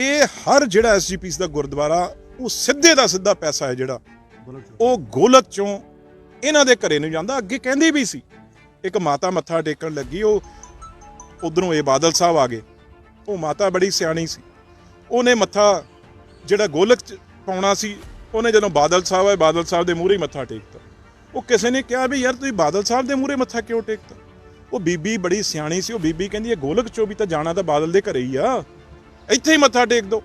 ਇਹ ਹਰ ਜਿਹੜਾ ਐਸਜੀਪੀਸ ਦਾ ਗੁਰਦੁਆਰਾ, ਉਹ ਸਿੱਧੇ ਦਾ ਸਿੱਧਾ ਪੈਸਾ ਹੈ ਜਿਹੜਾ। ਉਹ ਗੋਲਕ ਚੋਂ ਇਹਨਾਂ ਦੇ ਘਰੇ ਨੂੰ ਜਾਂਦਾ, ਅੱਗੇ ਕਹਿੰਦੀ ਵੀ ਸੀ। ਇੱਕ ਮਾਤਾ ਮੱਥਾ ਟੇਕਣ ਲੱਗੀ, ਉਹ ਉਧਰੋਂ ਇਹ ਬਾਦਲ ਸਾਹਿਬ ਆ ਗਏ। ਉਹ ਮਾਤਾ ਬੜੀ ਸਿਆਣੀ ਸੀ। ਉਹਨੇ ਮੱਥਾ ਜਿਹੜਾ ਗੋਲਕ ਚ ਪਾਉਣਾ ਸੀ, ਉਹਨੇ ਜਦੋਂ ਬਾਦਲ ਸਾਹਿਬ ਆਏ, ਬਾਦਲ ਸਾਹਿਬ ਦੇ ਮੂਹਰੇ ਮੱਥਾ ਟੇਕਤਾ। ਉਹ ਕਿਸੇ ਨੇ ਕਿਹਾ ਵੀ, ਯਾਰ, ਤੁਸੀਂ ਬਾਦਲ ਸਾਹਿਬ ਦੇ ਮੂਹਰੇ ਮੱਥਾ ਕਿਉਂ ਟੇਕਤਾ? ਉਹ ਬੀਬੀ ਬੜੀ ਸਿਆਣੀ ਸੀ। ਉਹ ਬੀਬੀ ਕਹਿੰਦੀ, ਇਹ ਗੋਲਕ ਚੋਂ ਵੀ ਤਾਂ ਜਾਣਾ ਤਾਂ ਬਾਦਲ ਦੇ ਘਰੇ ਹੀ ਆ। ਇੱਥੇ ਹੀ ਮੱਥਾ ਟੇਕ ਦੋ।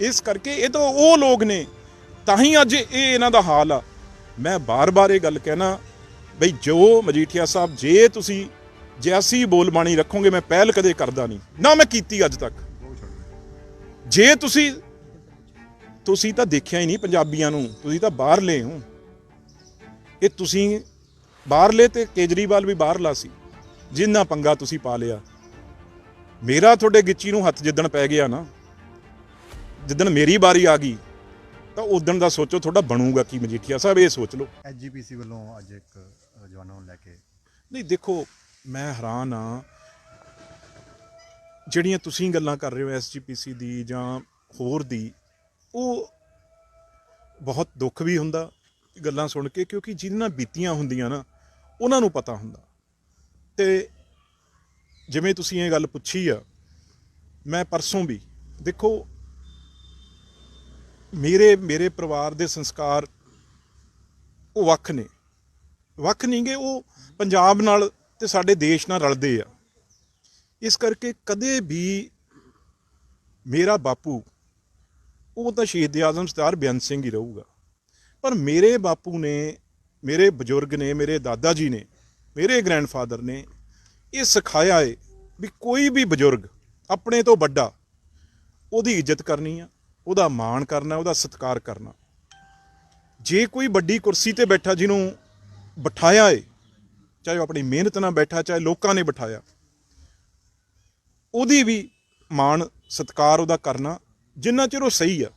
ਇਸ ਕਰਕੇ ਇਹ ਤਾਂ ਉਹ ਲੋਕ ਨੇ, ਤਾਂ ਹੀ ਅੱਜ ਇਹ ਇਹਨਾਂ ਦਾ ਹਾਲ ਆ। ਮੈਂ ਬਾਰ-ਬਾਰ ਇਹ ਗੱਲ ਕਹਿਣਾ, ਬਈ ਜੋ ਮਜੀਠੀਆ ਸਾਹਿਬ, ਜੇ ਤੁਸੀਂ ਜੈਸੀ ਬੋਲਬਾਣੀ ਰੱਖੋਗੇ, ਮੈਂ ਪਹਿਲ ਕਦੇ ਕਰਦਾ ਨਹੀਂ। ਨਾ ਮੈਂ ਕੀਤੀ ਅੱਜ ਤੱਕ। ਜੇ ਤੁਸੀਂ ਤੁਸੀਂ ਤਾਂ ਦੇਖਿਆ ਹੀ ਨਹੀਂ ਪੰਜਾਬੀਆਂ ਨੂੰ, ਤੁਸੀਂ ਤਾਂ ਬਾਹਰਲੇ ਹੋ। ਇਹ ਤੁਸੀਂ ਬਾਹਰਲੇ ਤੇ ਕੇਜਰੀਵਾਲ ਵੀ ਬਾਹਰਲਾ ਸੀ, ਜਿੰਨਾ ਪੰਗਾ ਤੁਸੀਂ ਪਾ ਲਿਆ। ਮੇਰਾ ਤੁਹਾਡੇ ਗਿੱਚੀ ਨੂੰ ਹੱਥ ਜਿੱਦਣ ਪੈ ਗਿਆ ਨਾ ਜਿੱਦਣ ਮੇਰੀ ਵਾਰੀ ਆ ਗਈ ਤਾਂ ਉਦਣ ਦਾ ਸੋਚੋ ਤੁਹਾਡਾ ਬਣੂਗਾ ਕੀ ਮਜੀਠੀਆ ਸਾਹਿਬ ਇਹ ਸੋਚ ਲਓ। ਐਸਜੀਪੀਸੀ ਵੱਲੋਂ ਅੱਜ ਇੱਕ ਜਵਾਨਾਂ ਨੂੰ ਲੈ ਕੇ ਨਹੀਂ ਦੇਖੋ ਮੈਂ ਹੈਰਾਨ ਆ ਜਿਹੜੀਆਂ ਤੁਸੀਂ ਗੱਲਾਂ ਕਰ ਰਹੇ ਹੋ ਐਸਜੀਪੀਸੀ ਦੀ ਜਾਂ ਹੋਰ ਦੀ ਉਹ ਬਹੁਤ ਦੁੱਖ ਵੀ ਹੁੰਦਾ ਗੱਲਾਂ ਸੁਣ ਕੇ ਕਿਉਂਕਿ ਜਿਹਨਾਂ ਬੀਤੀਆਂ ਹੁੰਦੀਆਂ ਨਾ ਉਹਨਾਂ ਨੂੰ ਪਤਾ ਹੁੰਦਾ। ਤੇ ਜਿਵੇਂ ਤੁਸੀਂ ਇਹ ਗੱਲ ਪੁੱਛੀ ਆ, ਮੈਂ ਪਰਸੋਂ ਵੀ, ਦੇਖੋ, ਮੇਰੇ ਮੇਰੇ ਪਰਿਵਾਰ ਦੇ ਸੰਸਕਾਰ ਉਹ ਵੱਖ ਨੇ। ਵੱਖ ਨਹੀਂਗੇ ਉਹ ਪੰਜਾਬ ਨਾਲ ਤੇ ਸਾਡੇ ਦੇਸ਼ ਨਾਲ ਰਲਦੇ ਆ। ਇਸ ਕਰਕੇ ਕਦੇ ਵੀ ਮੇਰਾ ਬਾਪੂ, ਉਹ ਤਾਂ ਸ਼ਹੀਦ ਆਜ਼ਮ ਸਰਦਾਰ ਬੇਅੰਤ ਸਿੰਘ ਹੀ ਰਹੂਗਾ। ਪਰ ਮੇਰੇ ਬਾਪੂ ਨੇ, ਮੇਰੇ ਬਜ਼ੁਰਗ ਨੇ, ਮੇਰੇ ਦਾਦਾ ਜੀ ਨੇ, ਮੇਰੇ ਗ੍ਰੈਂਡਫਾਦਰ ਨੇ ਇਹ ਸਿਖਾਇਆ ਏ ਵੀ ਕੋਈ ਵੀ ਬਜ਼ੁਰਗ ਆਪਣੇ ਤੋਂ ਵੱਡਾ ਉਹਦੀ ਇੱਜ਼ਤ ਕਰਨੀ ਆ, ਉਹਦਾ ਮਾਣ ਕਰਨਾ, ਉਹਦਾ ਸਤਿਕਾਰ ਕਰਨਾ। ਜੇ ਕੋਈ ਵੱਡੀ ਕੁਰਸੀ ਤੇ ਬੈਠਾ ਜਿਹਨੂੰ ਬਿਠਾਇਆ ਏ, ਚਾਹੇ ਉਹ ਆਪਣੀ ਮਿਹਨਤ ਨਾਲ ਬੈਠਾ, ਚਾਹੇ ਲੋਕਾਂ ਨੇ ਬਿਠਾਇਆ, ਉਹਦੀ ਵੀ ਮਾਣ, ਸਤਿਕਾਰ ਉਹਦਾ ਕਰਨਾ, ਜਿੰਨਾ ਚਿਰ ਉਹ ਸਹੀ ਆ।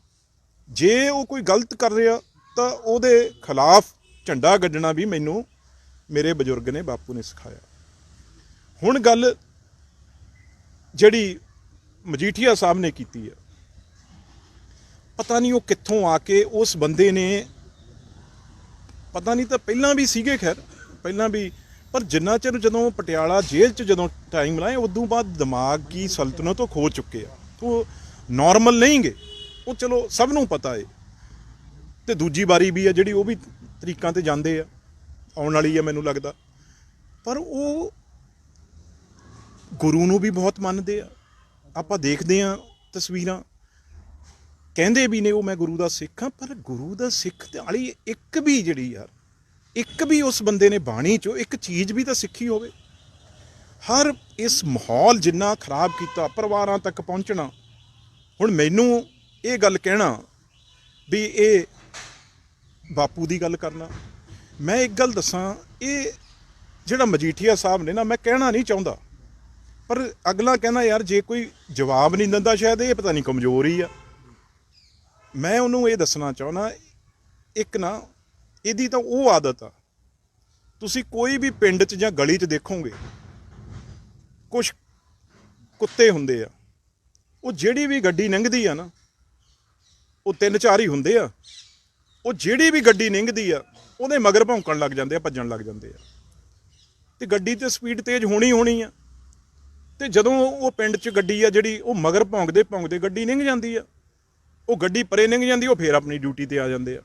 ਜੇ ਉਹ ਕੋਈ ਗਲਤ ਕਰ ਰਿਹਾ, ਤਾਂ ਉਹਦੇ ਖਿਲਾਫ ਝੰਡਾ ਗੱਡਣਾ ਵੀ ਮੈਨੂੰ ਮੇਰੇ ਬਜ਼ੁਰਗ ਨੇ, ਬਾਪੂ ਨੇ ਸਿਖਾਇਆ। ਹੁਣ ਗੱਲ ਜਿਹੜੀ ਮਜੀਠੀਆ ਸਾਹਿਬ ਨੇ ਕੀਤੀ ਹੈ, ਪਤਾ ਨਹੀਂ ਉਹ ਕਿੱਥੋਂ ਆ ਕੇ ਉਸ ਬੰਦੇ ਨੇ, ਪਤਾ ਨਹੀਂ ਤਾਂ ਪਹਿਲਾਂ ਵੀ ਸੀਗੇ ਖੈਰ, ਪਹਿਲਾਂ ਵੀ, ਪਰ ਜਿੰਨਾ ਚਿਰ ਜਦੋਂ ਪਟਿਆਲਾ ਜੇਲ੍ਹ 'ਚ ਜਦੋਂ ਟਾਈਮ ਲਾਏ ਉਦੋਂ ਬਾਅਦ ਦਿਮਾਗ ਦਿਮਾਗੀ ਸਲਤਨਤ ਤੋਂ ਖੋ ਚੁੱਕੇ ਆ। ਉਹ ਨਾਰਮਲ ਨਹੀਂਗੇ ਉਹ ਚਲੋ ਸਭ ਨੂੰ ਪਤਾ ਏ। ਤੇ ਦੂਜੀ ਵਾਰੀ ਵੀ ਆ ਜਿਹੜੀ ਉਹ ਵੀ ਤਰੀਕਾਂ ਤੇ ਜਾਂਦੇ ਆ, ਆਉਣ ਵਾਲੀ ਆ ਮੈਨੂੰ ਲੱਗਦਾ। ਪਰ ਉਹ ਗੁਰੂ ਨੂੰ ਵੀ ਬਹੁਤ ਮੰਨਦੇ ਆ। ਆਪਾਂ ਦੇਖਦੇ ਆ ਤਸਵੀਰਾਂ। ਕਹਿੰਦੇ ਵੀ ਨੇ ਉਹ ਮੈਂ ਗੁਰੂ ਦਾ ਸਿੱਖ ਹਾਂ, ਪਰ ਗੁਰੂ ਦਾ ਸਿੱਖ ਤੇ ਵਾਲੀ ਇੱਕ ਵੀ ਜਿਹੜੀ ਯਾਰ, ਇੱਕ ਵੀ ਉਸ ਬੰਦੇ ਨੇ ਬਾਣੀ ਚੋਂ ਇੱਕ ਚੀਜ਼ ਵੀ ਤਾਂ ਸਿੱਖੀ ਹੋਵੇ। ਹਰ ਇਸ ਮਾਹੌਲ ਜਿੰਨਾ ਖਰਾਬ ਕੀਤਾ, ਪਰਿਵਾਰਾਂ ਤੱਕ ਪਹੁੰਚਣਾ, ਹੁਣ ਮੈਨੂੰ ਇਹ ਗੱਲ ਕਹਿਣਾ ਵੀ ਇਹ ਬਾਪੂ ਦੀ ਗੱਲ ਕਰਨਾ। ਮੈਂ ਇੱਕ ਗੱਲ ਦੱਸਾਂ, ਇਹ ਜਿਹੜਾ ਮਜੀਠੀਆ ਸਾਹਿਬ ਨੇ ਨਾ, ਮੈਂ ਕਹਿਣਾ ਨਹੀਂ ਚਾਹੁੰਦਾ। ਪਰ ਅਗਲਾ ਕਹਿੰਦਾ, ਯਾਰ, ਜੇ ਕੋਈ ਜਵਾਬ ਨਹੀਂ ਦਿੰਦਾ ਸ਼ਾਇਦ, ਇਹ ਪਤਾ ਨਹੀਂ ਕਮਜ਼ੋਰ ਹੀ ਆ। ਮੈਂ ਉਹਨੂੰ ਇਹ ਦੱਸਣਾ ਚਾਹੁੰਦਾ, ਇੱਕ ਨਾ, ਇਹਦੀ ਤਾਂ ਉਹ ਆਦਤ ਆ। ਤੁਸੀਂ ਕੋਈ ਵੀ ਪਿੰਡ 'ਚ ਜਾਂ ਗਲੀ 'ਚ ਦੇਖੋਗੇ ਕੁਝ ਕੁੱਤੇ ਹੁੰਦੇ ਆ। ਉਹ ਜਿਹੜੀ ਵੀ ਗੱਡੀ ਲੰਘਦੀ ਆ ਨਾ, ਉਹ ਤਿੰਨ ਚਾਰ ਹੀ ਹੁੰਦੇ ਆ। ਉਹ ਜਿਹੜੀ ਵੀ ਗੱਡੀ ਲੰਘਦੀ ਆ, ਉਹਦੇ ਮਗਰ ਭੌਂਕਣ ਲੱਗ ਜਾਂਦੇ ਆ, ਭੱਜਣ ਲੱਗ ਜਾਂਦੇ ਆ। ਤੇ ਗੱਡੀ ਤੇ ਸਪੀਡ ਤੇਜ਼ ਹੋਣੀ ਹੋਣੀ ਆ। ਤੇ ਜਦੋਂ ਉਹ ਪਿੰਡ 'ਚ ਗੱਡੀ ਆ ਜਿਹੜੀ ਉਹ ਮਗਰ ਭੌਂਕਦੇ ਭੌਂਕਦੇ ਗੱਡੀ ਲੰਘ ਜਾਂਦੀ ਆ, ਉਹ ਗੱਡੀ ਪਰੇ ਲੰਘ ਜਾਂਦੀ, ਉਹ ਫੇਰ ਆਪਣੀ ਡਿਊਟੀ ਤੇ ਆ ਜਾਂਦੇ ਆ।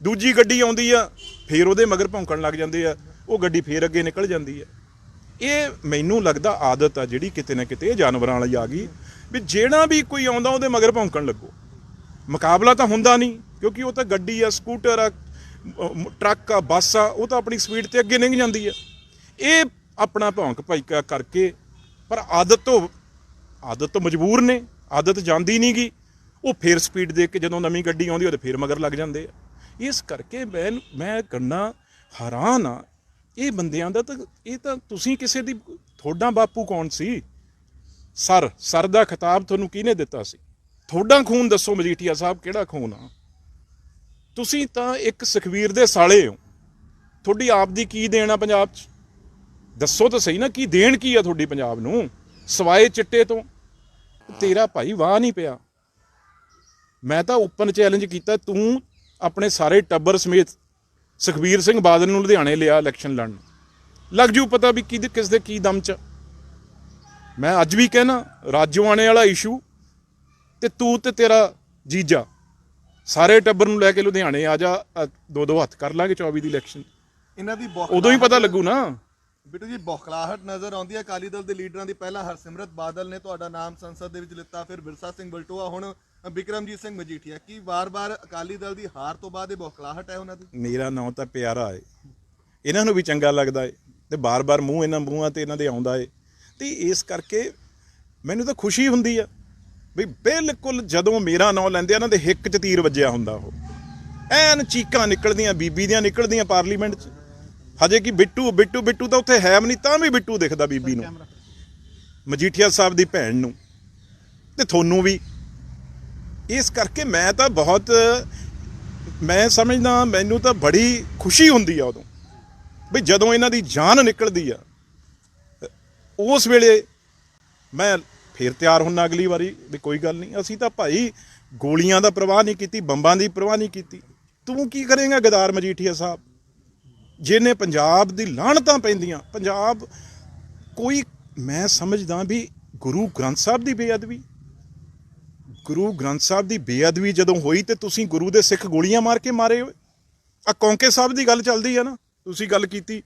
ਦੂਜੀ ਗੱਡੀ ਆਉਂਦੀ ਆ, ਫੇਰ ਉਹਦੇ ਮਗਰ ਭੌਂਕਣ ਲੱਗ ਜਾਂਦੇ ਆ, ਉਹ ਗੱਡੀ ਫੇਰ ਅੱਗੇ ਨਿਕਲ ਜਾਂਦੀ ਆ। ਇਹ ਮੈਨੂੰ ਲੱਗਦਾ ਆਦਤ ਆ ਜਿਹੜੀ ਕਿਤੇ ਨਾ ਕਿਤੇ ਇਹ ਜਾਨਵਰਾਂ ਵਾਲੀ ਆ ਗਈ, ਵੀ ਜਿਹੜਾ ਵੀ ਕੋਈ ਆਉਂਦਾ ਉਹਦੇ ਮਗਰ ਭੌਂਕਣ ਲੱਗੋ। ਮੁਕਾਬਲਾ ਤਾਂ ਹੁੰਦਾ ਨਹੀਂ, ਕਿਉਂਕਿ ਉਹ ਤਾਂ ਗੱਡੀ ਆ, ਸਕੂਟਰ ਆ ਟਰੱਕ ਆ, ਬੱਸ ਆ, ਉਹ ਤਾਂ ਆਪਣੀ ਸਪੀਡ ਤੇ ਅੱਗੇ ਲੰਘ ਜਾਂਦੀ ਆ। ਇਹ ਆਪਣਾ ਭੌਂਕ ਭਾਈਕਾ ਕਰਕੇ ਪਰ ਆਦਤ ਤੋਂ ਆਦਤ ਤੋਂ ਮਜਬੂਰ ਨੇ, ਆਦਤ ਜਾਂਦੀ ਨਹੀਂ ਗੀ। ਉਹ ਫੇਰ ਸਪੀਡ ਦੇ ਕੇ ਜਦੋਂ ਨਵੀਂ ਗੱਡੀ ਆਉਂਦੀ ਉਹਦੇ ਫੇਰ ਮਗਰ ਲੱਗ ਜਾਂਦੇ ਆ। ਇਸ ਕਰਕੇ ਮੈਂ ਮੈਂ ਕਰਨਾ ਹੈਰਾਨ ਆ। ਇਹ ਬੰਦਿਆਂ ਦਾ ਤਾਂ ਇਹ ਤਾਂ ਤੁਸੀਂ ਕਿਸੇ ਦੀ ਤੁਹਾਡਾ ਬਾਪੂ ਕੌਣ ਸੀ? ਸਰ ਸਰ ਦਾ ਖਿਤਾਬ ਤੁਹਾਨੂੰ ਕਿਹਨੇ ਦਿੱਤਾ ਸੀ? ਤੁਹਾਡਾ ਖੂਨ ਦੱਸੋ ਮਜੀਠੀਆ ਸਾਹਿਬ, ਕਿਹੜਾ ਖੂਨ ਆ? ਤੁਸੀਂ ਤਾਂ ਇੱਕ ਸੁਖਵੀਰ ਦੇ ਸਾਲੇ ਹੋ। ਤੁਹਾਡੀ ਆਪ ਦੀ ਕੀ ਦੇਣ ਆ ਪੰਜਾਬ 'ਚ? ਦੱਸੋ ਤਾਂ ਸਹੀ ਨਾ ਕੀ ਦੇਣ ਕੀ ਆ ਤੁਹਾਡੀ ਪੰਜਾਬ ਨੂੰ? ਸਵਾਏ ਚਿੱਟੇ ਤੋਂ। ਤੇਰਾ ਭਾਈ ਵਾਹ ਨਹੀਂ ਪਿਆ। ਮੈਂ ਤਾਂ ਓਪਨ ਚੈਲੰਜ ਕੀਤਾ ਤੂੰ ਆਪਣੇ ਸਾਰੇ ਟੱਬਰ ਸਮੇਤ ਸੁਖਬੀਰ ਸਿੰਘ ਬਾਦਲ ਨੂੰ ਲੁਧਿਆਣੇ ਲਿਆ ਇਲੈਕਸ਼ਨ ਲੜਨ। ਲੱਗ ਜੂ ਪਤਾ ਵੀ ਕਿਹਦੇ ਕਿਸ ਦੇ ਕੀ ਦਮ ਚ। ਮੈਂ ਅੱਜ ਵੀ ਕਹਿਣਾ ਰਾਜੋਆਣੇ ਵਾਲਾ ਇਸ਼ੂ ਤੇ ਤੂੰ ਤੇ ਤੇਰਾ ਜੀਜਾ ਸਾਰੇ ਟੱਬਰ ਨੂੰ ਲੈ ਕੇ ਲੁਧਿਆਣੇ ਆ ਜਾ ਦੋ ਦੋ ਹੱਥ ਕਰ ਲਾਂਗੇ 24 ਦੀ ਇਲੈਕਸ਼ਨ ਇਹਨਾਂ ਦੀ ਉਦੋਂ ਹੀ ਪਤਾ ਲੱਗੂ ਨਾ। ਬਿੱਟੂ ਜੀ, ਬੌਖਲਾਹਟ ਨਜ਼ਰ ਆਉਂਦੀ ਹੈ। ਅਕਾਲੀ ਦਲ ਦੇ ਲੀਡਰਾਂ ਦੀ ਪਹਿਲਾਂ ਹਰਸਿਮਰਤ ਬਾਦਲ ਨੇ ਤੁਹਾਡਾ ਨਾਮ ਸੰਸਦ ਦੇ ਵਿੱਚ ਲਿੱਤਾ, ਫਿਰ ਬਿਰਸਾ ਸਿੰਘ ਬਲਟੋਆ, ਹੁਣ ਬਿਕਰਮਜੀਤ ਸਿੰਘ ਮਜੀਠੀਆ। ਕੀ ਵਾਰ-ਵਾਰ ਅਕਾਲੀ ਦਲ ਦੀ ਹਾਰ ਤੋਂ ਬਾਅਦ ਇਹ ਬੌਖਲਾਹਟ ਹੈ ਉਹਨਾਂ ਦੀ? ਮੇਰਾ ਨਾਂ ਤਾਂ ਪਿਆਰਾ ਏ। ਇਹਨਾਂ ਨੂੰ ਵੀ ਚੰਗਾ ਲੱਗਦਾ ਏ ਤੇ ਬਾਰ-ਬਾਰ ਮੂੰਹ ਇਹਨਾਂ ਮੂੰਹਾਂ ਤੇ ਇਹਨਾਂ ਦੇ ਆਉਂਦਾ ਏ। ਤੇ ਇਸ ਕਰਕੇ ਮੈਨੂੰ ਤਾਂ ਖੁਸ਼ੀ ਹੁੰਦੀ ਆ ਵੀ ਬਿਲਕੁਲ ਜਦੋਂ ਮੇਰਾ ਨਾਂ ਲੈਂਦੇ ਆ, ਇਹਨਾਂ ਦੇ ਹਿੱਕ 'ਚ ਤੀਰ ਵੱਜਿਆ ਹੁੰਦਾ ਉਹ। ਐਨ ਚੀਕਾਂ ਨਿਕਲਦੀਆਂ, ਬੀਬੀ ਦੀਆਂ ਨਿਕਲਦੀਆਂ ਪਾਰਲੀਮੈਂਟ 'ਚ। ਹਜੇ ਕਿ ਬਿੱਟੂ ਬਿੱਟੂ ਬਿੱਟੂ ਤਾਂ ਉੱਥੇ ਹੈ ਵੀ ਨਹੀਂ ਤਾਂ ਵੀ ਬਿੱਟੂ ਦਿਖਦਾ ਬੀਬੀ ਨੂੰ। ਮਜੀਠੀਆ ਸਾਹਿਬ ਦੀ ਭੈਣ ਨੂੰ। ਤੇ ਤੁਹਾਨੂੰ ਵੀ। ਇਸ ਕਰਕੇ ਮੈਂ ਤਾਂ ਬਹੁਤ ਮੈਂ ਸਮਝਦਾ ਮੈਨੂੰ ਤਾਂ ਬੜੀ ਖੁਸ਼ੀ ਹੁੰਦੀ ਆ ਉਦੋਂ। ਵੀ ਜਦੋਂ ਇਹਨਾਂ ਦੀ ਜਾਨ ਨਿਕਲਦੀ ਆ ਉਸ ਵੇਲੇ ਮੈਂ ਫੇਰ ਤਿਆਰ ਹੁੰਨਾ ਅਗਲੀ ਵਾਰੀ ਵੀ ਕੋਈ ਗੱਲ ਨਹੀਂ। ਅਸੀਂ ਤਾਂ ਭਾਈ ਗੋਲੀਆਂ ਦਾ ਪ੍ਰਵਾਹ ਨਹੀਂ ਕੀਤੀ ਬੰਬਾਂ ਦੀ ਪ੍ਰਵਾਹ ਨਹੀਂ ਕੀਤੀ। ਤੂੰ ਕੀ ਕਰੇਂਗਾ ਗਦਾਰ ਮਜੀਠੀਆ ਸਾਹਿਬ? ਜਿਹਨੇ ਪੰਜਾਬ ਦੀ ਲਾਹਣਤਾਂ ਪੈਂਦੀਆਂ, ਪੰਜਾਬ ਕੋਈ, ਮੈਂ ਸਮਝਦਾ ਵੀ ਗੁਰੂ ਗ੍ਰੰਥ ਸਾਹਿਬ ਦੀ ਬੇਅਦਬੀ। ਗੁਰੂ ਗ੍ਰੰਥ ਸਾਹਿਬ ਦੀ ਬੇਅਦਬੀ ਜਦੋਂ ਹੋਈ ਤੇ ਤੁਸੀਂ ਗੁਰੂ ਦੇ ਸਿੱਖ ਗੋਲੀਆਂ ਮਾਰ ਕੇ ਮਾਰੇ ਹੋਏ। ਆ ਕੌਂਕੇ ਸਾਹਿਬ ਦੀ ਗੱਲ ਚੱਲਦੀ ਆ ਨਾ, ਤੁਸੀਂ ਗੱਲ ਕੀਤੀ।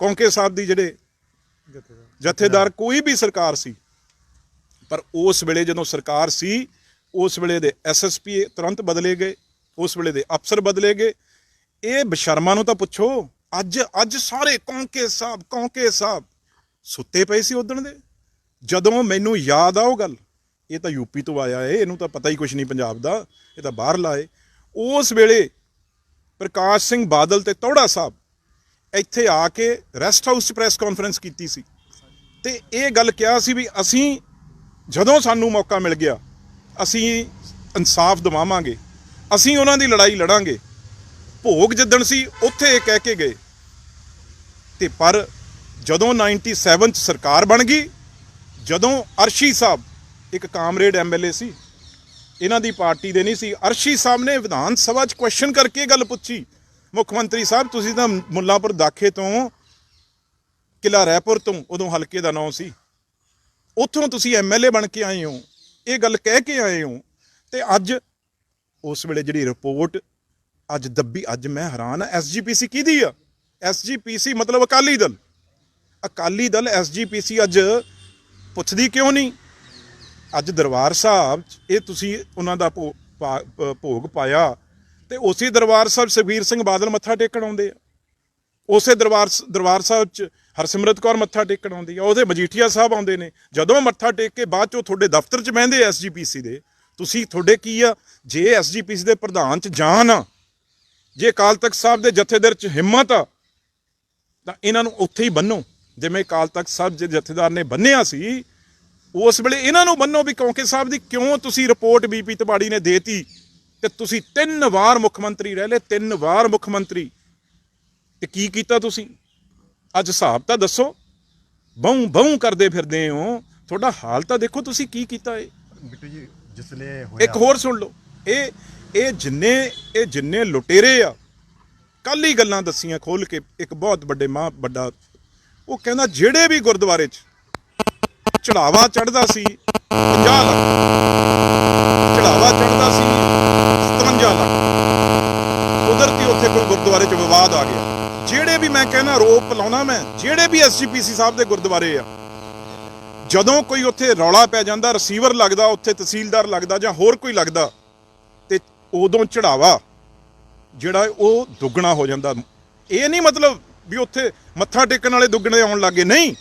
ਕੌਂਕੇ ਸਾਹਿਬ ਦੀ ਜਿਹੜੇ ਜਥੇਦਾਰ ਕੋਈ ਵੀ ਸਰਕਾਰ ਸੀ, ਪਰ ਉਸ ਵੇਲੇ ਜਦੋਂ ਸਰਕਾਰ ਸੀ, ਉਸ ਵੇਲੇ ਦੇ ਐਸਐਸਪੀ ਤੁਰੰਤ ਬਦਲੇ ਗਏ, ਉਸ ਵੇਲੇ ਦੇ ਅਫਸਰ ਬਦਲੇ ਗਏ। ਇਹ ਬਸ਼ਰਮਾ ਨੂੰ ਤਾਂ ਪੁੱਛੋ ਅੱਜ ਅੱਜ ਸਾਰੇ ਕੌਂਕੇ ਸਾਹਿਬ ਕੌਂਕੇ ਸਾਹਿਬ ਸੁੱਤੇ ਪਏ ਸੀ ਉਦਣ ਦੇ। ਜਦੋਂ ਮੈਨੂੰ ਯਾਦ ਆ ਉਹ ਗੱਲ, ਇਹ ਤਾਂ ਯੂਪੀ ਤੋਂ ਆਇਆ ਏ, ਇਹਨੂੰ ਤਾਂ ਪਤਾ ਹੀ ਕੁਝ ਨਹੀਂ ਪੰਜਾਬ ਦਾ, ਇਹ ਤਾਂ ਬਾਹਰ ਲਾਏ ਉਸ ਵੇਲੇ ਪ੍ਰਕਾਸ਼ ਸਿੰਘ ਬਾਦਲ ਤੇ ਤੌੜਾ ਸਾਹਿਬ ਇੱਥੇ ਆ ਕੇ ਰੈਸਟ ਹਾਊਸ 'ਚ ਪ੍ਰੈਸ ਕਾਨਫਰੰਸ ਕੀਤੀ ਸੀ। ਤੇ ਇਹ ਗੱਲ ਕਿਹਾ ਸੀ ਵੀ ਅਸੀਂ ਜਦੋਂ ਸਾਨੂੰ ਮੌਕਾ ਮਿਲ ਗਿਆ, ਅਸੀਂ ਇਨਸਾਫ ਦਿਵਾਵਾਂਗੇ, ਅਸੀਂ ਉਹਨਾਂ ਦੀ ਲੜਾਈ ਲੜਾਂਗੇ ਭੋਗ ਜਿੱਦਣ ਸੀ, ਉੱਥੇ ਇਹ ਕਹਿ ਕੇ ਗਏ। ਤੇ ਪਰ ਜਦੋਂ 97 ਚ ਸਰਕਾਰ ਬਣ ਗਈ, ਜਦੋਂ ਅਰਸ਼ੀ ਸਾਹਿਬ ਇੱਕ ਕਾਮਰੇਡ ਐਮਐਲਏ ਸੀ, ਇਹਨਾਂ ਦੀ ਪਾਰਟੀ ਦੇ ਨਹੀਂ ਸੀ, ਅਰਸ਼ੀ ਸਾਹਿਬ ਨੇ ਵਿਧਾਨ ਸਭਾ 'ਚ ਕੁਐਸਚਨ ਕਰਕੇ ਗੱਲ ਪੁੱਛੀ। ਮੁੱਖ ਮੰਤਰੀ ਸਾਹਿਬ, ਤੁਸੀਂ ਤਾਂ ਮੁੱਲਾਂਪੁਰ ਦਾਖੇ ਤੋਂ ਕਿਲਾ ਰਾਏਪੁਰ ਤੋਂ ਉਦੋਂ ਹਲਕੇ ਦਾ ਨਾਮ ਸੀ। ਉੱਥੋਂ ਤੁਸੀਂ ਐਮਐਲਏ ਬਣ ਕੇ ਆਏ ਹੋ, ਇਹ ਗੱਲ ਕਹਿ ਕੇ ਆਏ ਹੋ। ਤੇ ਅੱਜ ਉਸ ਵੇਲੇ ਜਿਹੜੀ ਰਿਪੋਰਟ ਅੱਜ ਦੱਬੀ, ਅੱਜ ਮੈਂ ਹੈਰਾਨ ਆ ਐਸਜੀਪੀਸੀ ਕਿਹਦੀ ਆ? ਐਸਜੀਪੀਸੀ ਮਤਲਬ ਅਕਾਲੀ ਦਲ। ਅਕਾਲੀ ਦਲ ਐਸਜੀਪੀਸੀ ਅੱਜ ਪੁੱਛਦੀ ਕਿਉਂ ਨਹੀਂ? ਅੱਜ ਦਰਬਾਰ ਸਾਹਿਬ 'ਚ ਇਹ ਤੁਸੀਂ ਉਹਨਾਂ ਦਾ ਭੋ- ਪਾ- ਭੋਗ ਪਾਇਆ ਤੇ ਉਸੇ ਦਰਬਾਰ ਸਾਹਿਬ ਸੁਖਬੀਰ ਸਿੰਘ ਬਾਦਲ ਮੱਥਾ ਟੇਕਣ ਆਉਂਦੇ ਆ। ਉਸੇ ਦਰਬਾਰ ਸ- ਦਰਬਾਰ ਸਾਹਿਬ 'ਚ ਹਰਸਿਮਰਤ ਕੌਰ ਮੱਥਾ ਟੇਕਣ ਆਉਂਦੀ ਆ। ਉਹਦੇ ਮਜੀਠੀਆ ਸਾਹਿਬ ਆਉਂਦੇ ਨੇ। ਜਦੋਂ ਮੱਥਾ ਟੇਕ ਕੇ ਬਾਅਦ 'ਚੋਂ ਤੁਹਾਡੇ ਦਫ਼ਤਰ 'ਚ ਬਹਿੰਦੇ ਐਸਜੀਪੀਸੀ ਦੇ, ਤੁਸੀਂ ਤੁਹਾਡੇ ਕੀ ਆ? ਜੇ ਐਸਜੀਪੀਸੀ ਦੇ ਪ੍ਰਧਾਨ 'ਚ ਜਾਨ ਆ ਜੇ ਅਕਾਲ ਤਖਤ ਸਾਹਿਬ ਦੇ ਜਥੇਦਾਰ 'ਚ ਹਿੰਮਤ ਆ ਤਾਂ ਇਹਨਾਂ ਨੂੰ ਉੱਥੇ ਹੀ ਬੰਨੋ। ਜਿਵੇਂ ਅਕਾਲ ਤਖਤ ਸਾਹਿਬ ਦੇ ਜਥੇਦਾਰ ਨੇ ਬੰਨਿਆ ਸੀ ਉਸ ਵੇਲੇ ਇਹਨਾਂ ਨੂੰ ਬੰਨੋ ਵੀ ਕਿਉਂਕਿ ਸਾਹਿਬ ਦੀ ਕਿਉਂ ਤੁਸੀਂ ਰਿਪੋਰਟ ਬੀਪੀ ਤਬਾੜੀ ਨੇ ਦੇਤੀ ਤੇ ਤੁਸੀਂ ਤਿੰਨ ਵਾਰ ਮੁੱਖ ਮੰਤਰੀ ਰਹਿ ਲਏ ਤਿੰਨ ਵਾਰ ਮੁੱਖ ਮੰਤਰੀ। ਤੇ ਕੀ ਕੀਤਾ ਤੁਸੀਂ? ਅੱਜ ਹਿਸਾਬ ਤਾਂ ਦੱਸੋ। ਬਹੁ ਬਹੁ ਕਰਦੇ ਫਿਰਦੇ ਹੋ। ਤੁਹਾਡਾ ਹਾਲ ਤਾਂ ਦੇਖੋ ਤੁਸੀਂ ਕੀ ਕੀਤਾ ਏ ਬਿੱਟੂ ਜੀ ਜਿਸਲੇ ਹੋਇਆ ਇੱਕ ਹੋਰ ਸੁਣ ਲਓ। ਇਹ ਇਹ ਜਿੰਨੇ ਇਹ ਜਿੰਨੇ ਲੁਟੇਰੇ ਆ ਕੱਲ ਹੀ ਗੱਲਾਂ ਦੱਸੀਆਂ ਖੋਲ ਕੇ ਇੱਕ ਬਹੁਤ ਵੱਡੇ ਮਾਂ, ਵੱਡਾ, ਉਹ ਕਹਿੰਦਾ ਜਿਹੜੇ ਵੀ ਗੁਰਦੁਆਰੇ 'ਚ ਚੜਾਵਾ ਚੜਦਾ ਸੀ 50 ਲੱਖ। ਚੜਾਵਾ ਚੜਦਾ ਸੀ 57 ਲੱਖ। ਕੁਦਰਤੀ ਉੱਥੇ ਕੋਈ ਗੁਰਦੁਆਰੇ 'ਚ ਵਿਵਾਦ ਆ ਗਿਆ। ਜਿਹੜੇ ਵੀ ਮੈਂ ਕਹਿੰਦਾ ਰੋਪ ਲਾਉਣਾ ਮੈਂ, ਜਿਹੜੇ ਵੀ ਐਸਜੀਪੀਸੀ ਸਾਹਿਬ ਦੇ ਗੁਰਦੁਆਰੇ ਆ, ਜਦੋਂ ਕੋਈ ਉੱਥੇ ਰੌਲਾ ਪੈ ਜਾਂਦਾ ਰਿਸੀਵਰ ਲੱਗਦਾ, ਉੱਥੇ ਤਹਿਸੀਲਦਾਰ ਲੱਗਦਾ ਜਾਂ ਹੋਰ ਕੋਈ ਲੱਗਦਾ ਉਦੋਂ ਚੜਾਵਾ ਜਿਹੜਾ ਉਹ ਦੁੱਗਣਾ ਹੋ ਜਾਂਦਾ। ਇਹ ਨਹੀਂ ਮਤਲਬ ਵੀ ਉੱਥੇ ਮੱਥਾ ਟੇਕਣ ਵਾਲੇ ਦੁੱਗਣੇ ਆਉਣ ਲੱਗੇ ਨਹੀਂ।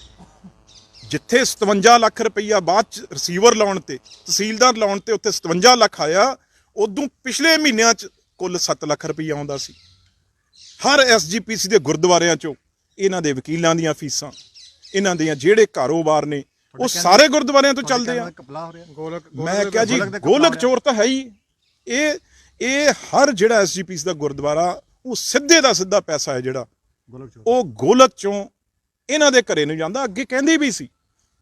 ਜਿੱਥੇ 57 ਲੱਖ ਰੁਪਈਆ ਬਾਅਦ ਚ ਰਿਸੀਵਰ ਲਾਉਣ ਤੇ ਤਹਿਸੀਲਦਾਰ ਲਾਉਣ ਤੇ ਉੱਥੇ 57 ਲੱਖ ਆਇਆ ਉਦੋਂ ਪਿਛਲੇ ਮਹੀਨਿਆਂ ਚ ਕੁੱਲ 7 ਲੱਖ ਰੁਪਈਆ ਆਉਂਦਾ ਸੀ। ਹਰ ਐਸਜੀਪੀਸੀ ਦੇ ਗੁਰਦੁਆਰਿਆਂ ਚੋਂ ਇਹਨਾਂ ਦੇ ਵਕੀਲਾਂ ਦੀਆਂ ਫੀਸਾਂ ਇਹਨਾਂ ਦੀਆਂ ਜਿਹੜੇ ਕਾਰੋਬਾਰ ਨੇ ਉਹ ਸਾਰੇ ਗੁਰਦੁਆਰਿਆਂ ਤੋਂ ਚੱਲਦੇ ਆ। ਮੈਂ ਕਿਹਾ ਜੀ ਗੋਲਕ ਦੇ ਚੋਰ ਤਾਂ ਹੈ ਹੀ। ਇਹ ਇਹ ਹਰ ਜਿਹੜਾ ਐਸਜੀਪੀਸ ਦਾ ਗੁਰਦੁਆਰਾ ਉਹ ਸਿੱਧੇ ਦਾ ਸਿੱਧਾ ਪੈਸਾ ਹੈ ਜਿਹੜਾ। ਉਹ ਗੋਲਕ ਚੋਂ ਇਹਨਾਂ ਦੇ ਘਰੇ ਨੂੰ ਜਾਂਦਾ ਅੱਗੇ ਕਹਿੰਦੀ ਵੀ ਸੀ।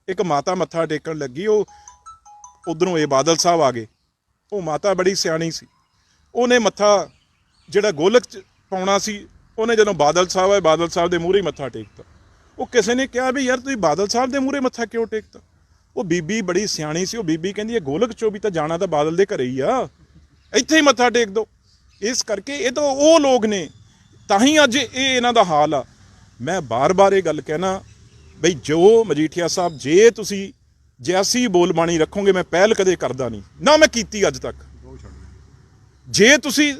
ਇੱਕ ਮਾਤਾ ਮੱਥਾ ਟੇਕਣ ਲੱਗੀ ਉਹ ਉਧਰੋਂ ਇਹ ਬਾਦਲ ਸਾਹਿਬ ਆ ਗਏ। ਉਹ ਮਾਤਾ ਬੜੀ ਸਿਆਣੀ ਸੀ। ਉਹਨੇ ਮੱਥਾ ਜਿਹੜਾ ਗੋਲਕ ਚ ਪਾਉਣਾ ਸੀ ਉਹਨੇ ਜਦੋਂ ਬਾਦਲ ਸਾਹਿਬ ਆਏ ਬਾਦਲ ਸਾਹਿਬ ਦੇ ਮੂਹਰੇ ਮੱਥਾ ਟੇਕਤਾ। ਉਹ ਕਿਸੇ ਨੇ ਕਿਹਾ ਵੀ ਯਾਰ ਤੁਸੀਂ ਬਾਦਲ ਸਾਹਿਬ ਦੇ ਮੂਹਰੇ ਮੱਥਾ ਕਿਉਂ ਟੇਕਤਾ? ਉਹ ਬੀਬੀ ਬੜੀ ਸਿਆਣੀ ਸੀ ਉਹ ਬੀਬੀ ਕਹਿੰਦੀ ਇਹ ਗੋਲਕ ਚੋਂ ਵੀ ਤਾਂ ਜਾਣਾ ਤਾਂ ਬਾਦਲ ਦੇ ਘਰੇ ਹੀ ਆ। ਇੱਥੇ ਹੀ ਮੱਥਾ ਟੇਕ ਦੋ। ਇਸ ਕਰਕੇ ਇਹ ਤਾਂ ਉਹ ਲੋਕ ਨੇ, ਤਾਂ ਹੀ ਅੱਜ ਇਹ ਇਹਨਾਂ ਦਾ ਹਾਲ ਆ। ਮੈਂ ਬਾਰ-ਬਾਰ ਇਹ ਗੱਲ ਕਹਿਣਾ, ਬਈ ਜੋ ਮਜੀਠੀਆ ਸਾਹਿਬ, ਜੇ ਤੁਸੀਂ ਜੈਸੀ ਬੋਲਬਾਣੀ ਰੱਖੋਗੇ, ਮੈਂ ਪਹਿਲ ਕਦੇ ਕਰਦਾ ਨਹੀਂ। ਨਾ ਮੈਂ ਕੀਤੀ ਅੱਜ ਤੱਕ। ਜੇ ਤੁਸੀਂ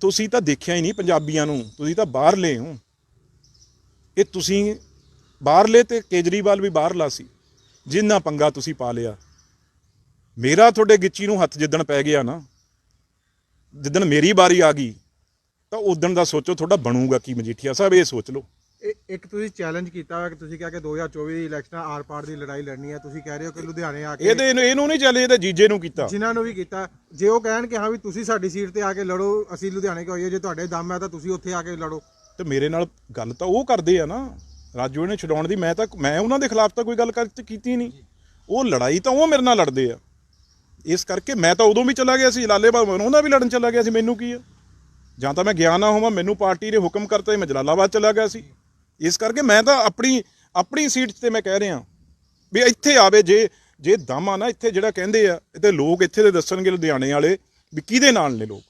ਤੁਸੀਂ ਤਾਂ ਦੇਖਿਆ ਹੀ ਨਹੀਂ ਪੰਜਾਬੀਆਂ ਨੂੰ, ਤੁਸੀਂ ਤਾਂ ਬਾਹਰਲੇ ਹੋ। ਇਹ ਤੁਸੀਂ ਬਾਹਰਲੇ ਤੇ ਕੇਜਰੀਵਾਲ ਵੀ ਬਾਹਰਲਾ ਸੀ, ਜਿੰਨਾ ਪੰਗਾ ਤੁਸੀਂ ਪਾ ਲਿਆ। ਮੇਰਾ ਤੁਹਾਡੇ ਗਿੱਚੀ ਨੂੰ ਹੱਥ ਜਿੱਦਣ ਪੈ ਗਿਆ ਨਾ ਜਿੱਦਣ ਮੇਰੀ ਵਾਰੀ ਆ ਗਈ ਤਾਂ ਉਦੋਂ ਦਾ ਸੋਚੋ ਤੁਹਾਡਾ ਬਣੂਗਾ ਕੀ ਮਜੀਠੀਆ ਸਾਹਿਬ ਇਹ ਸੋਚ ਲਓ। ਇਹ ਇੱਕ ਤੁਸੀਂ ਚੈਲੰਜ ਕੀਤਾ ਹੋਇਆ ਕਿ ਤੁਸੀਂ ਕਿਹਾ ਕਿ 2024 ਦੀ ਇਲੈਕਸ਼ਨਾਂ ਆਰ ਪਾਰ ਦੀ ਲੜਾਈ ਲੜਨੀ ਹੈ ਤੁਸੀਂ ਕਹਿ ਰਹੇ ਹੋ ਕਿ ਲੁਧਿਆਣੇ ਆ ਕੇ ਇਹਦੇ ਇਹਨੂੰ ਨਹੀਂ ਚੱਲੇ ਇਹਦੇ ਜੀਜੇ ਨੂੰ ਕੀਤਾ। ਜਿਨ੍ਹਾਂ ਨੂੰ ਵੀ ਕੀਤਾ। ਜੇ ਉਹ ਕਹਿਣ ਕਿ ਹਾਂ ਵੀ ਤੁਸੀਂ ਸਾਡੀ ਸੀਟ ਤੇ ਆ ਕੇ ਲੜੋ ਅਸੀਂ ਲੁਧਿਆਣੇ ਕਿਉਂ ਆਈਏ ਜੇ ਤੁਹਾਡੇ ਦਮ ਹੈ ਤਾਂ ਤੁਸੀਂ ਉੱਥੇ ਆ ਕੇ ਲੜੋ। ਤੇ ਮੇਰੇ ਨਾਲ ਗੱਲ ਤਾਂ ਉਹ ਕਰਦੇ ਆ ਨਾ ਰਾਜੂ ਨੇ ਛਡਾਉਣ ਦੀ ਮੈਂ ਤਾਂ ਮੈਂ ਉਹਨਾਂ ਦੇ ਖਿਲਾਫ ਤਾਂ ਕੋਈ ਗੱਲ ਕਰ ਕੀਤੀ ਨਹੀਂ। ਉਹ ਲੜਾਈ ਤਾਂ ਉਹ ਮੇਰੇ ਨਾਲ ਲੜਦੇ ਆ। ਇਸ ਕਰਕੇ ਮੈਂ ਤਾਂ ਉਦੋਂ ਵੀ ਚਲਾ ਗਿਆ ਸੀ ਜਲਾਲਾਬਾਦ ਬਾਬਾ ਉਹਨਾਂ ਵੀ ਲੜਨ ਚਲਾ ਗਿਆ ਸੀ, ਮੈਨੂੰ ਕੀ ਆ? ਜਾਂ ਤਾਂ ਮੈਂ ਗਿਆ ਨਾ ਹੋਵਾਂ, ਮੈਨੂੰ ਪਾਰਟੀ ਨੇ ਹੁਕਮ ਕਰਤਾ, ਮੈਂ ਜਲਾਲਾਬਾਦ ਚਲਾ ਗਿਆ ਸੀ। ਇਸ ਕਰਕੇ ਮੈਂ ਤਾਂ ਆਪਣੀ ਆਪਣੀ ਸੀਟ ਤੇ ਮੈਂ ਕਹਿ ਰਿਹਾ, ਵੀ ਇੱਥੇ ਆਵੇ, ਜੇ ਜੇ ਦਮ ਆ ਨਾ, ਇੱਥੇ ਜਿਹੜਾ ਕਹਿੰਦੇ ਆ ਤੇ ਲੋਕ ਇੱਥੇ ਦੇ ਦੱਸਣਗੇ ਲੁਧਿਆਣੇ ਵਾਲੇ, ਵੀ ਕਿਹਦੇ ਨਾਲ ਨੇ ਲੋਕ?